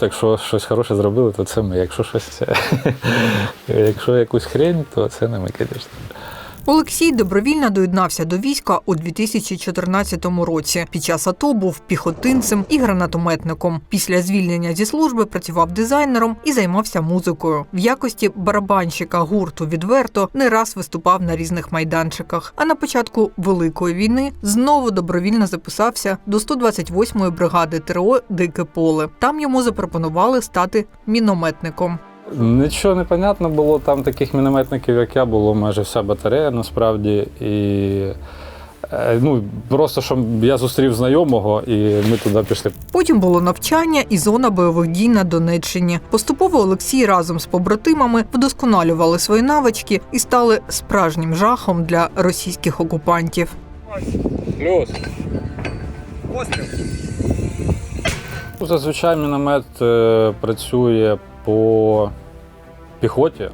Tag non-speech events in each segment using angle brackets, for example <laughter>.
Якщо щось хороше зробили, то це ми. Якщо щось, <laughs> якщо якусь хрень, то це не ми, звісно. Олексій добровільно доєднався до війська у 2014 році. Під час АТО був піхотинцем і гранатометником. Після звільнення зі служби працював дизайнером і займався музикою. В якості барабанщика гурту відверто не раз виступав на різних майданчиках. А на початку великої війни знову добровільно записався до 128-ї бригади ТРО Дике поле. Там йому запропонували стати мінометником. Нічого не понятно було, там таких мінометників, як я, було майже вся батарея насправді. І е, ну, просто що я зустрів знайомого, і ми туди пішли. Потім було навчання і зона бойових дій на Донеччині. Поступово Олексій разом з побратимами вдосконалювали свої навички і стали справжнім жахом для російських окупантів. Плюс. Ну, Зазвичай міномет е, працює по піхоті.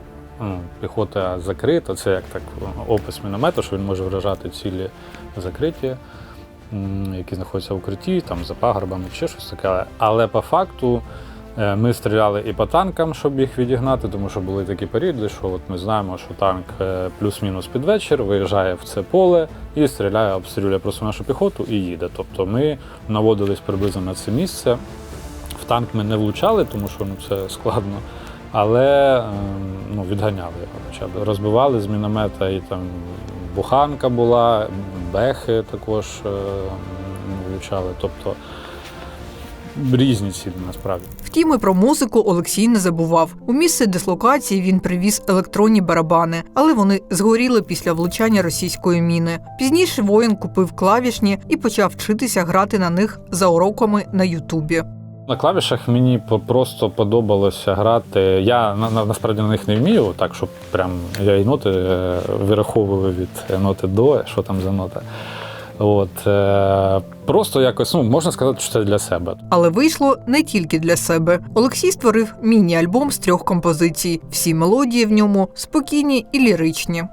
Піхота закрита, це як так опис міномету, що він може вражати цілі закриті, які знаходяться в укритті, там за пагорбами чи щось таке. Але по факту е, ми стріляли і по танкам, щоб їх відігнати, тому що були такі періоди, що от ми знаємо, що танк е, плюс-мінус під вечір виїжджає в це поле і стріляє, обстрілює просто нашу піхоту і їде. Тобто ми наводились приблизно на це місце. В танк ми не влучали, тому що ну, це складно. Але ем, ну, відганяли його хоча б. Розбивали з міномета і там буханка була, бехи також е, влучали. Тобто різні цілі насправді. Втім, і про музику Олексій не забував. У місце дислокації він привіз електронні барабани, але вони згоріли після влучання російської міни. Пізніше воїн купив клавішні і почав вчитися грати на них за уроками на Ютубі. На клавішах мені просто подобалося грати. Я на, на, насправді на них не вмію, так щоб прям я і ноти е, вираховую від ноти до, що там за нота. От, е, просто якось, ну, можна сказати, що це для себе. Але вийшло не тільки для себе. Олексій створив міні-альбом з трьох композицій. Всі мелодії в ньому спокійні і ліричні.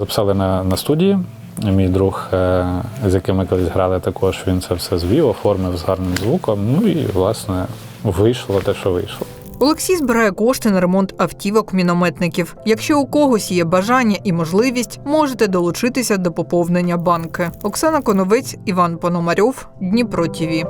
Записали на, на студії. Мій друг, е, з яким ми колись грали, також він це все звів, оформив з гарним звуком. Ну і власне вийшло те, що вийшло. Олексій збирає кошти на ремонт автівок мінометників. Якщо у когось є бажання і можливість, можете долучитися до поповнення банки. Оксана Коновець, Іван Пономарьов, Дніпро ТІВІ.